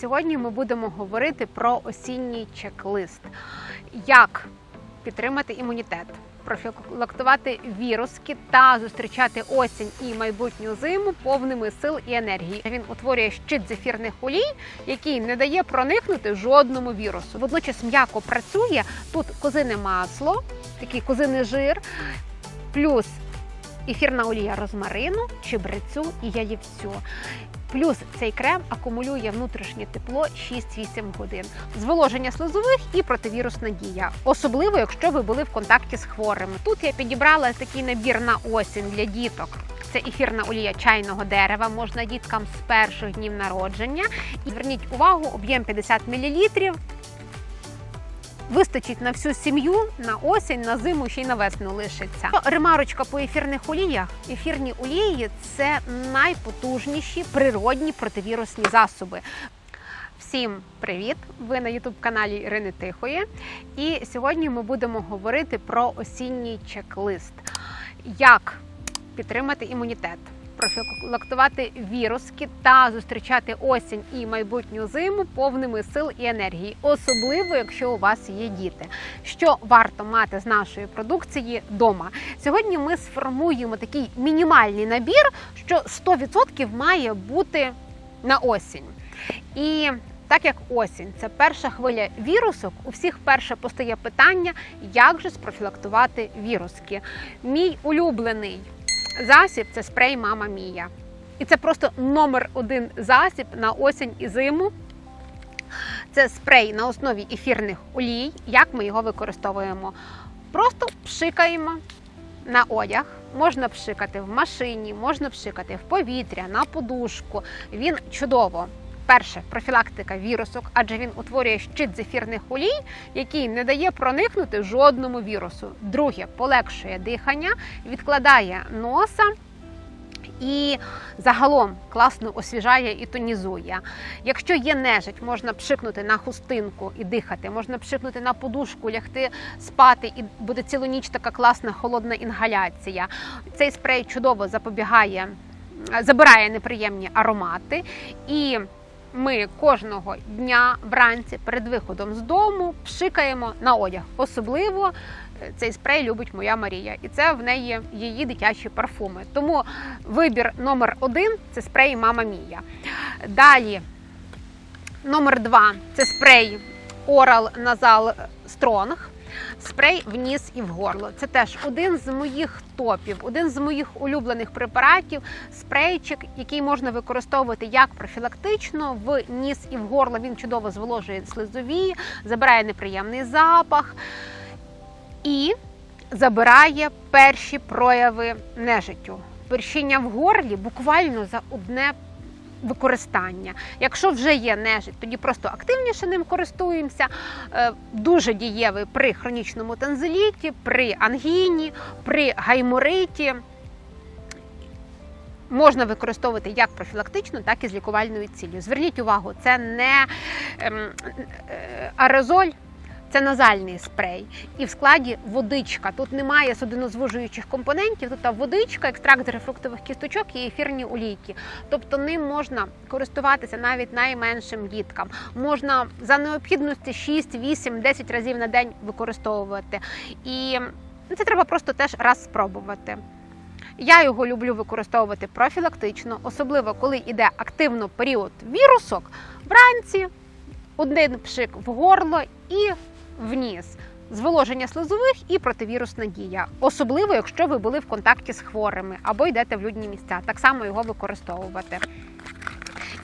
сьогодні ми будемо говорити про осінній чек-лист. Як підтримати імунітет, профілактувати віруски та зустрічати осінь і майбутню зиму повними сил і енергії. Він утворює щит з ефірних олій, який не дає проникнути жодному вірусу. Водночас м'яко працює тут козине масло, такий козиний жир, плюс ефірна олія розмарину, чебрецю і яєвцю. Плюс цей крем акумулює внутрішнє тепло 6-8 годин, зволоження слизових і противірусна дія, особливо якщо ви були в контакті з хворими. Тут я підібрала такий набір на осінь для діток. Це ефірна олія чайного дерева, можна діткам з перших днів народження. І зверніть увагу, об'єм 50 мл. Вистачить на всю сім'ю на осінь, на зиму ще й на весну лишиться. Ремарочка по ефірних оліях. Ефірні олії це найпотужніші природні противірусні засоби. Всім привіт! Ви на youtube каналі Ірини Тихої. І сьогодні ми будемо говорити про осінній чек-лист. Як підтримати імунітет, профілактувати віруски та зустрічати осінь і майбутню зиму повними сил і енергії, особливо якщо у вас є діти. Що варто мати з нашої продукції вдома? Сьогодні ми сформуємо такий мінімальний набір, що 100% має бути на осінь. І так як осінь це перша хвиля вірусок, у всіх перше постає питання, як же спрофілактувати віруски. Мій улюблений засіб це спрей Мама Мія. І це просто номер один засіб на осінь і зиму. Це спрей на основі ефірних олій. Як ми його використовуємо? Просто пшикаємо на одяг. Можна пшикати в машині, можна пшикати в повітря, на подушку. Він чудово. Перше профілактика вірусок, адже він утворює щит з ефірних олій, який не дає проникнути жодному вірусу. Друге, полегшує дихання, відкладає носа. І загалом класно освіжає і тонізує. Якщо є нежить, можна пшикнути на хустинку і дихати, можна пшикнути на подушку, лягти спати, і буде цілу ніч така класна холодна інгаляція. Цей спрей чудово запобігає, забирає неприємні аромати. І ми кожного дня вранці перед виходом з дому пшикаємо на одяг. Особливо е, цей спрей любить моя Марія, і це в неї її дитячі парфуми. Тому вибір номер один це спрей Мама Мія. Далі номер два це спрей Oral Nasal Strong. Спрей в ніс і в горло. Це теж один з моїх топів, один з моїх улюблених препаратів. Спрейчик, який можна використовувати як профілактично в ніс і в горло. Він чудово зволожує слизові, забирає неприємний запах і забирає перші прояви нежиттю. Першіння в горлі буквально за одне використання. Якщо вже є нежить, тоді просто активніше ним користуємося. Е, Дуже дієвий при хронічному танзеліті, при ангіні, при гаймориті. Можна використовувати як профілактично, так і з лікувальною ціллю. Зверніть увагу, це не ем, е, аерозоль, це назальний спрей. І в складі водичка. Тут немає судинозвужуючих компонентів, тут водичка, екстракт з рефруктових кісточок і ефірні олійки. Тобто ним можна користуватися навіть найменшим діткам. Можна за необхідності 6, 8, 10 разів на день використовувати. І це треба просто теж раз спробувати. Я його люблю використовувати профілактично, особливо коли йде активно період вірусок. Вранці один пшик в горло і в. Зволоження слизових і противірусна дія, особливо якщо ви були в контакті з хворими або йдете в людні місця, так само його використовувати.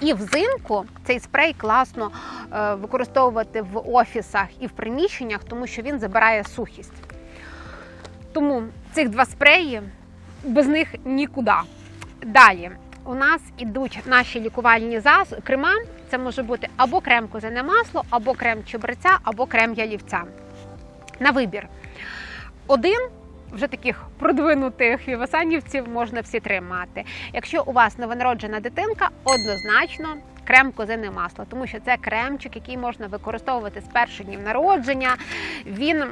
І взимку цей спрей класно е, використовувати в офісах і в приміщеннях, тому що він забирає сухість. Тому цих два спреї без них нікуди. Далі у нас ідуть наші лікувальні зас... крема. Це може бути або крем козине масло, або крем чебреця, або крем ялівця. На вибір. Один вже таких продвинутих вівасанівців можна всі тримати. Якщо у вас новонароджена дитинка, однозначно крем козине масло, тому що це кремчик, який можна використовувати з перших днів народження. Він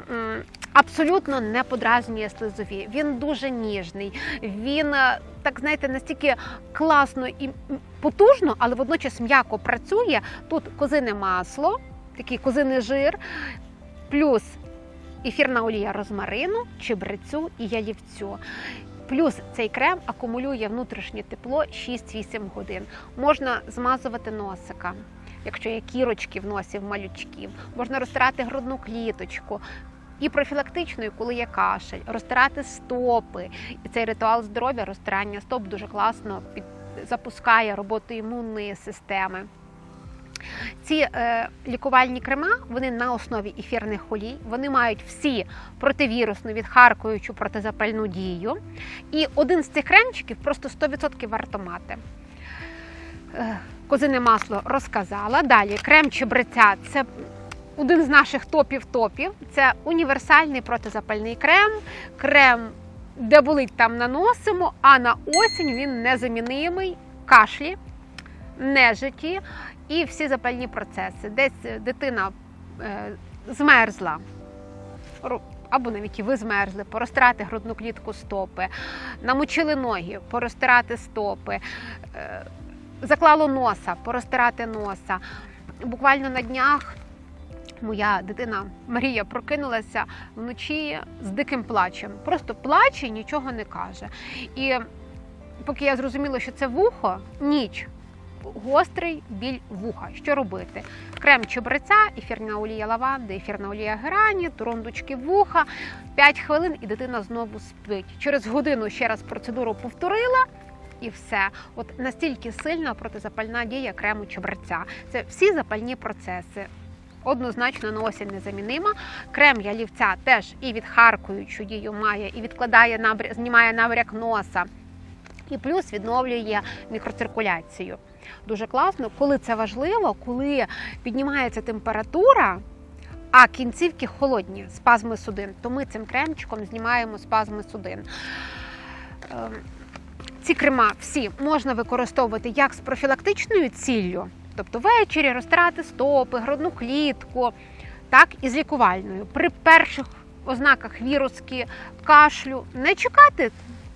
абсолютно не подразнює слизові. Він дуже ніжний. Він е, так знаєте, настільки класно і потужно, але водночас м'яко працює. Тут козине масло, такий козиний жир, плюс ефірна олія розмарину, чебрецю і ялівцю. Плюс цей крем акумулює внутрішнє тепло 6-8 годин. Можна змазувати носика, якщо є кірочки в носі в малючків, можна розтирати грудну кліточку. І профілактичною, коли є кашель, розтирати стопи. І цей ритуал здоров'я, розтирання стоп дуже класно під, запускає роботу імунної системи. Ці е, лікувальні крема вони на основі ефірних олій. Вони мають всі противірусну, відхаркуючу протизапальну дію. І один з цих кремчиків просто 100% варто мати. Е, Козине масло розказала. Далі крем чебреця це один з наших топів-топів. Це універсальний протизапальний крем. Крем, де болить, там наносимо, а на осінь він незамінимий кашлі, нежиті і всі запальні процеси. Десь е, дитина е, змерзла. Або навіть і ви змерзли, порозтирати грудну клітку стопи, намочили ноги, порозтирати стопи, е, заклало носа, порозтирати носа. Буквально на днях моя дитина Марія прокинулася вночі з диким плачем. Просто плаче нічого не каже. І поки я зрозуміла, що це вухо, ніч. Гострий біль вуха. Що робити? Крем чебреця, ефірна олія лаванди, ефірна олія герані, турондочки вуха. 5 хвилин і дитина знову спить. Через годину ще раз процедуру повторила. І все, от настільки сильна протизапальна дія крему чебреця. Це всі запальні процеси. Однозначно на осінь незамінима. Крем ялівця теж і відхаркуючу дію має, і відкладає знімає набряк носа, і плюс відновлює мікроциркуляцію. Дуже класно, коли це важливо, коли піднімається температура, а кінцівки холодні, спазми судин. То ми цим кремчиком знімаємо спазми судин. Ем, Ці крема всі можна використовувати як з профілактичною ціллю, тобто ввечері розтирати стопи, грудну клітку, так і з лікувальною. При перших ознаках віруски, кашлю не чекати,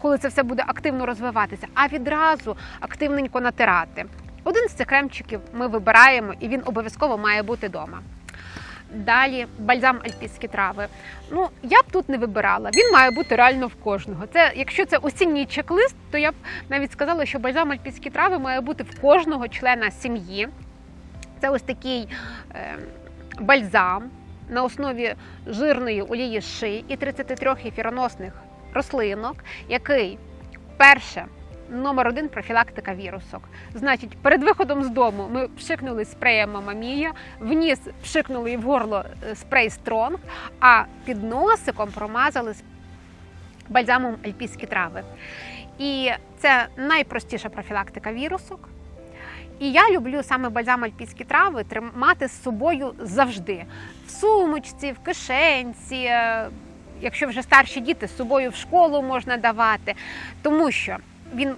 коли це все буде активно розвиватися, а відразу активненько натирати. Один з цих кремчиків ми вибираємо, і він обов'язково має бути вдома. Далі бальзам альпійські трави. Ну я б тут не вибирала. Він має бути реально в кожного. Це якщо це осінній чек-лист, то я б навіть сказала, що бальзам альпійські трави має бути в кожного члена сім'ї. Це ось такий е, бальзам на основі жирної олії ши і 33 ефіроносних рослинок, який перше. Номер один профілактика вірусок. Значить, перед виходом з дому ми пшикнули спреєм Мамамія, в ніс пшикнули в горло е, спрей Стронг, а під носиком промазали бальзамом альпійські трави. І це найпростіша профілактика вірусок. І я люблю саме бальзам альпійські трави тримати з собою завжди. В сумочці, в кишенці. Якщо вже старші діти, з собою в школу можна давати, тому що він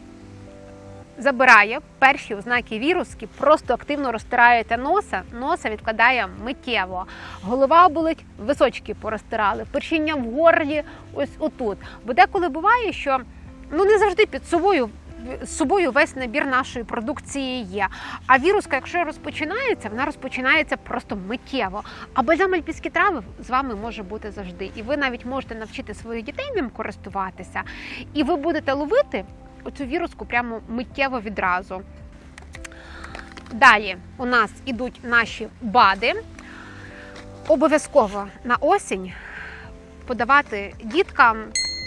забирає перші ознаки віруски, просто активно розтираєте носа, носа відкладає миттєво. Голова болить, височки порозтирали, першіння в горлі, ось отут. Бо деколи буває, що ну не завжди під собою. З собою весь набір нашої продукції є. А віруска, якщо розпочинається, вона розпочинається просто миттєво. А бальзам альпійські трави з вами може бути завжди. І ви навіть можете навчити своїх дітей ним користуватися, і ви будете ловити оцю віруску прямо миттєво відразу. Далі у нас ідуть наші бади. Обов'язково на осінь подавати діткам,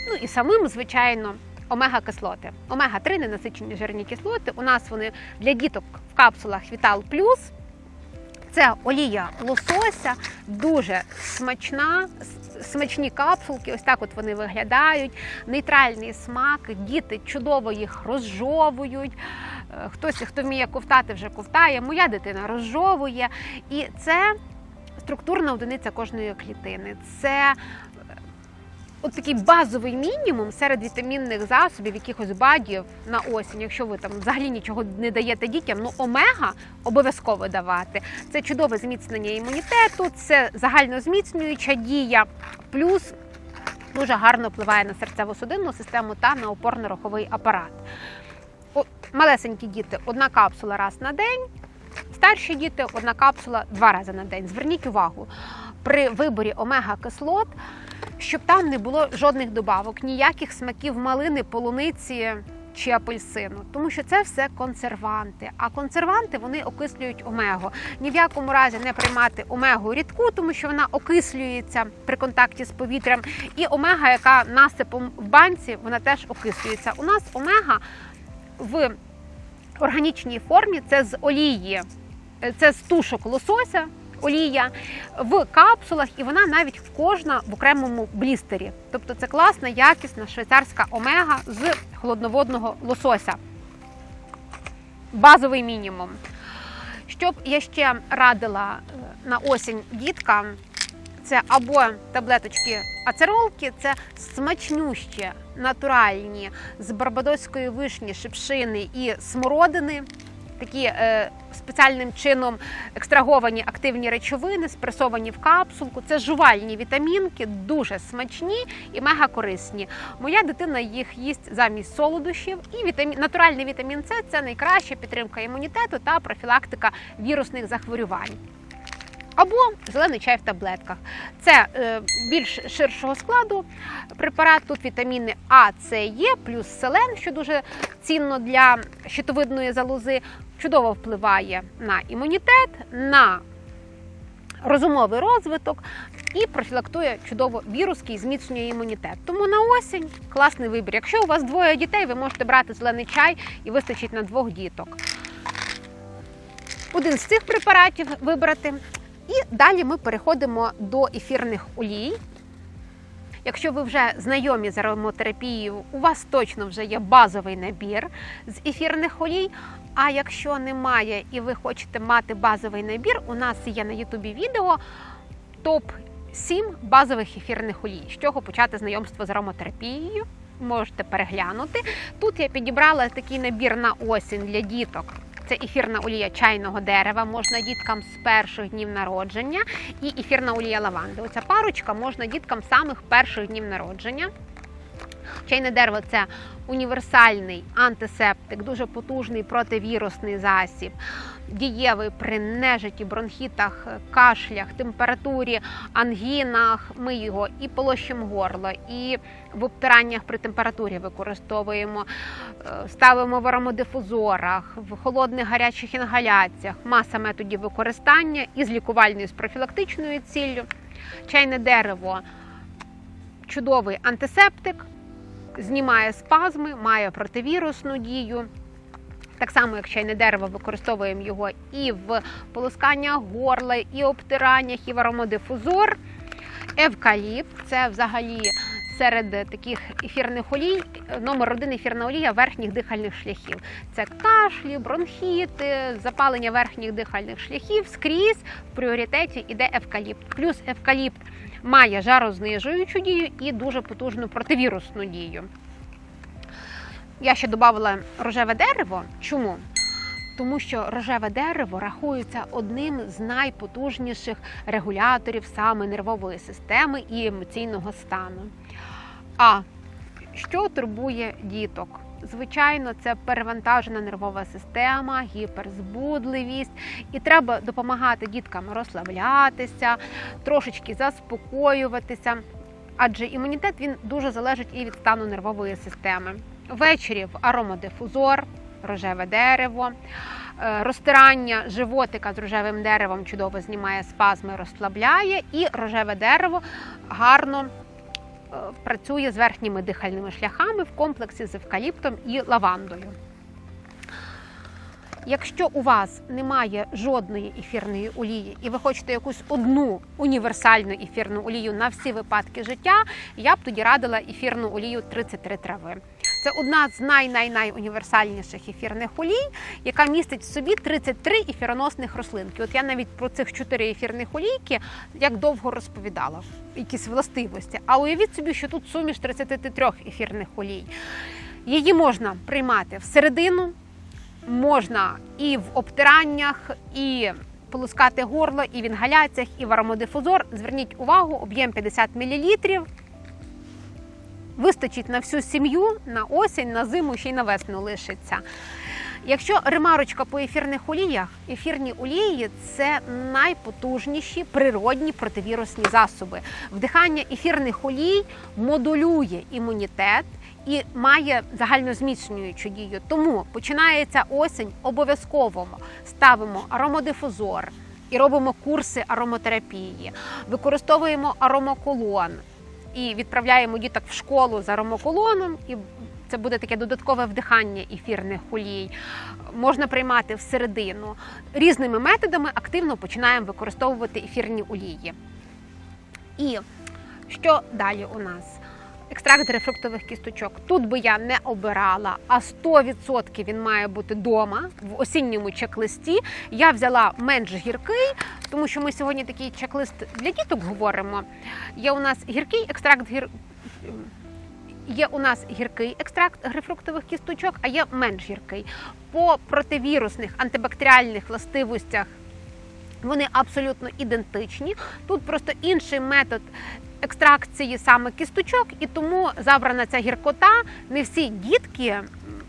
ну і самим, звичайно, омега-кислоти. Омега-3 ненасичені жирні кислоти. У нас вони для діток в капсулах Вітал Плюс. Це олія лосося, дуже смачна, смачні капсулки. Ось так от вони виглядають. Нейтральний смак. Діти чудово їх розжовують. Е, Хтось, хто вміє ковтати, вже ковтає. Моя дитина розжовує. І це структурна одиниця кожної клітини. Це от такий базовий мінімум серед вітамінних засобів, якихось бадів на осінь. Якщо ви там взагалі нічого не даєте дітям, ну омега обов'язково давати. Це чудове зміцнення імунітету, це загальнозміцнююча дія, плюс дуже гарно впливає на серцево-судинну систему та на опорно-руховий апарат. О, малесенькі діти одна капсула раз на день, старші діти одна капсула два рази на день. Зверніть увагу при виборі омега-кислот, щоб там не було жодних добавок, ніяких смаків малини, полуниці чи апельсину, тому що це все консерванти. А консерванти вони окислюють омегу. Ні в якому разі не приймати омегу рідку, тому що вона окислюється при контакті з повітрям. І омега, яка насипом в банці, вона теж окислюється. У нас омега в органічній формі це з олії, це з тушок лосося. Олія в капсулах, і вона навіть кожна в окремому блістері. Тобто це класна, якісна швейцарська омега з холодноводного лосося. Базовий мінімум. Щоб я ще радила е, на осінь діткам, це або таблеточки ацеролки, це смачнющі, натуральні з барбадоської вишні, шипшини і смородини. Такі е, спеціальним чином екстраговані активні речовини, спресовані в капсулку. Це жувальні вітамінки, дуже смачні і мега корисні. Моя дитина їх їсть замість солодощів. І вітамін, натуральний вітамін С це найкраща підтримка імунітету та профілактика вірусних захворювань. Або зелений чай в таблетках. Це е, більш ширшого складу препарат. Тут вітаміни А, С, Е, плюс селен, що дуже цінно для щитовидної залози, чудово впливає на імунітет, на розумовий розвиток і профілактує чудово віруски і зміцнює імунітет. Тому на осінь класний вибір. Якщо у вас двоє дітей, ви можете брати зелений чай і вистачить на двох діток. Один з цих препаратів вибрати. І далі ми переходимо до ефірних олій. Якщо ви вже знайомі з ароматерапією, у вас точно вже є базовий набір з ефірних олій. А якщо немає і ви хочете мати базовий набір, у нас є на Ютубі відео топ 7 базових ефірних олій. З чого почати знайомство з ароматерапією? Можете переглянути. Тут я підібрала такий набір на осінь для діток. Це ефірна олія чайного дерева, можна діткам з перших днів народження, і ефірна олія лаванди. Оця парочка можна діткам самих перших днів народження. Чайне дерево це універсальний антисептик, дуже потужний противірусний засіб, дієвий при нежиті, бронхітах, кашлях, температурі, ангінах. Ми його і полощимо горло, і в обтираннях при температурі використовуємо, е, ставимо в аромодифузорах, в холодних гарячих інгаляціях, маса методів використання і з лікувальною, з профілактичною ціллю. Чайне дерево чудовий антисептик знімає спазми, має противірусну дію. Так само, як чайне дерево, використовуємо його і в полоскання горла, і обтираннях, і в аромодифузор. Евкаліпт це взагалі серед таких ефірних олій, номер один ефірна олія верхніх дихальних шляхів. Це кашлі, бронхіти, запалення верхніх дихальних шляхів. Скрізь в пріоритеті іде евкаліпт. Плюс евкаліпт має жарознижуючу дію і дуже потужну противірусну дію. Я ще додала рожеве дерево. Чому? Тому що рожеве дерево рахується одним з найпотужніших регуляторів саме нервової системи і емоційного стану. А що турбує діток? Звичайно, це перевантажена нервова система, гіперзбудливість, і треба допомагати діткам розслаблятися, трошечки заспокоюватися, адже імунітет він дуже залежить і від стану нервової системи. Ввечері в аромодифузор, рожеве дерево, е, розтирання животика з рожевим деревом чудово знімає спазми, розслабляє, і рожеве дерево гарно працює з верхніми дихальними шляхами в комплексі з евкаліптом і лавандою. Якщо у вас немає жодної ефірної олії, і ви хочете якусь одну універсальну ефірну олію на всі випадки життя, я б тоді радила ефірну олію 33 трави. Це одна з най-най-найуніверсальніших ефірних олій, яка містить в собі 33 ефіроносних рослинки. От я навіть про цих 4 ефірних олійки як довго розповідала, якісь властивості. А уявіть собі, що тут суміш 33 ефірних олій. Її можна приймати всередину, можна і в обтираннях, і полускати горло, і в інгаляціях, і в аромодифузор. Зверніть увагу, об'єм 50 мл. Вистачить на всю сім'ю, на осінь, на зиму, ще й на весну лишиться. Якщо ремарочка по ефірних оліях, ефірні олії це найпотужніші природні противірусні засоби. Вдихання ефірних олій модулює імунітет і має загальнозміцнюючу дію. Тому починається осінь, обов'язково ставимо аромодифузор і робимо курси ароматерапії, використовуємо аромаколон і відправляємо діток в школу за ромоколоном. І це буде таке додаткове вдихання ефірних олій. Можна приймати всередину. Різними методами активно починаємо використовувати ефірні олії. І що далі у нас? Екстракт грейпфруктових кісточок. Тут би я не обирала, а 100% він має бути вдома в осінньому чек-листі. Я взяла менш гіркий, тому що ми сьогодні такий чек-лист для діток говоримо. Є у нас гіркий екстракт гір... Є у нас гіркий екстракт грейпфруктових кісточок, а є менш гіркий. По противірусних антибактеріальних властивостях вони абсолютно ідентичні. Тут просто інший метод екстракції саме кісточок, і тому забрана ця гіркота. Не всі дітки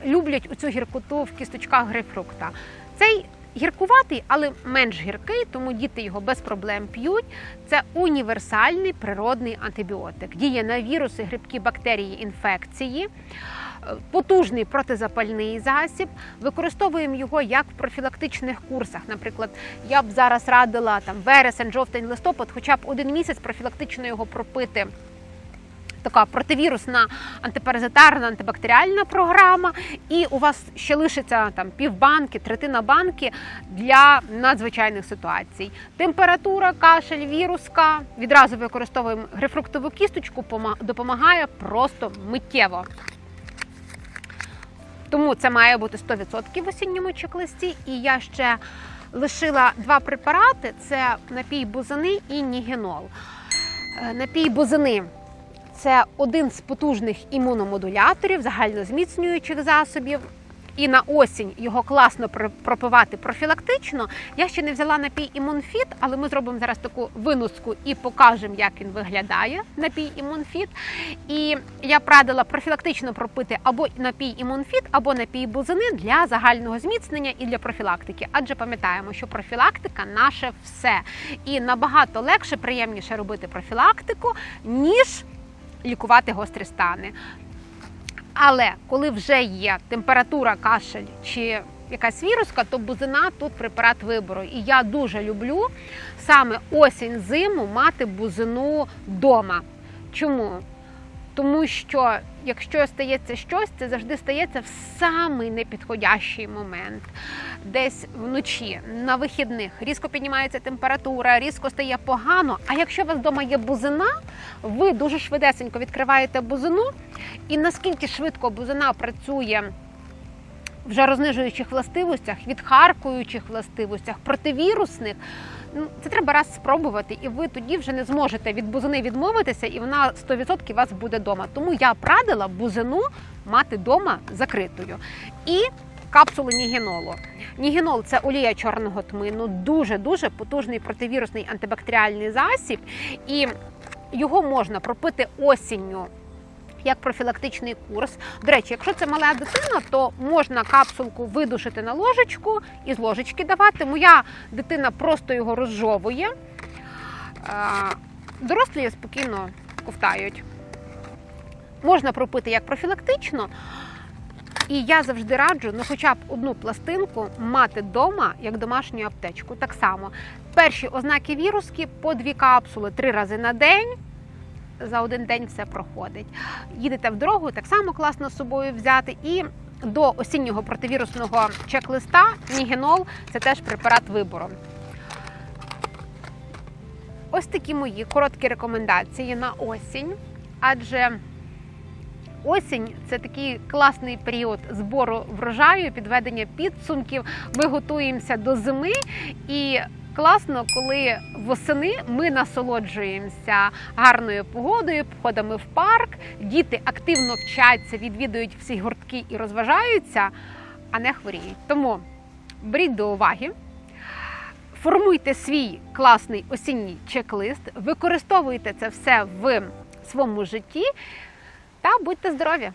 люблять цю гіркоту в кісточках грейпфрукта. Цей гіркуватий, але менш гіркий, тому діти його без проблем п'ють. Це універсальний природний антибіотик. Діє на віруси, грибки, бактерії, інфекції. Потужний протизапальний засіб, використовуємо його як в профілактичних курсах. Наприклад, я б зараз радила там вересень, жовтень, листопад, хоча б один місяць профілактично його пропити. Така противірусна антипаразитарна антибактеріальна програма, і у вас ще лишиться там півбанки, третина банки для надзвичайних ситуацій. Температура, кашель, віруска. Відразу використовуємо грейпфруктову кісточку, допомагає просто миттєво. Тому це має бути 100% в осінньому чек-листі. І я ще лишила два препарати: це напій бузини і нігенол. Е, напій бузини це один з потужних імуномодуляторів, загальнозміцнюючих засобів. І на осінь його класно пропивати профілактично. Я ще не взяла напій імунфіт, але ми зробимо зараз таку виноску і покажемо, як він виглядає. Напій імунфіт. І я прадила профілактично пропити або напій імунфіт, або напій бузини для загального зміцнення і для профілактики. Адже пам'ятаємо, що профілактика наше все. І набагато легше, приємніше робити профілактику, ніж лікувати гострі стани. Але коли вже є температура, кашель чи якась віруска, то бузина тут препарат вибору. І я дуже люблю саме осінь-зиму мати бузину вдома. Чому? Тому що якщо стається щось, це завжди стається в самий непідходящий момент, десь вночі, на вихідних, різко піднімається температура, різко стає погано. А якщо у вас вдома є бузина, ви дуже швидесенько відкриваєте бузину, і наскільки швидко бузина працює в жарознижуючих властивостях, відхаркуючих властивостях, противірусних. Ну, це треба раз спробувати, і ви тоді вже не зможете від бузини відмовитися, і вона 100% у вас буде вдома. Тому я прадила бузину мати вдома закритою. І капсули нігенолу. Нігенол це олія чорного тмину, дуже-дуже потужний противірусний антибактеріальний засіб, і його можна пропити осінню як профілактичний курс. До речі, якщо це мала дитина, то можна капсулку видушити на ложечку і з ложечки давати. Моя дитина просто його розжовує. Дорослі спокійно ковтають. Можна пропити як профілактично. І я завжди раджу, ну хоча б одну пластинку мати вдома як домашню аптечку. Так само перші ознаки віруски по дві капсули три рази на день за один день все проходить. Їдете в дорогу, так само класно з собою взяти. І до осіннього противірусного чек-листа Нігенол це теж препарат вибору. Ось такі мої короткі рекомендації на осінь, адже осінь це такий класний період збору врожаю, підведення підсумків. Ми готуємося до зими і класно, коли восени ми насолоджуємося гарною погодою, походами в парк. Діти активно вчаться, відвідують всі гуртки і розважаються, а не хворіють. Тому беріть до уваги. Формуйте свій класний осінній чек-лист, використовуйте це все в своєму житті. та будьте здорові!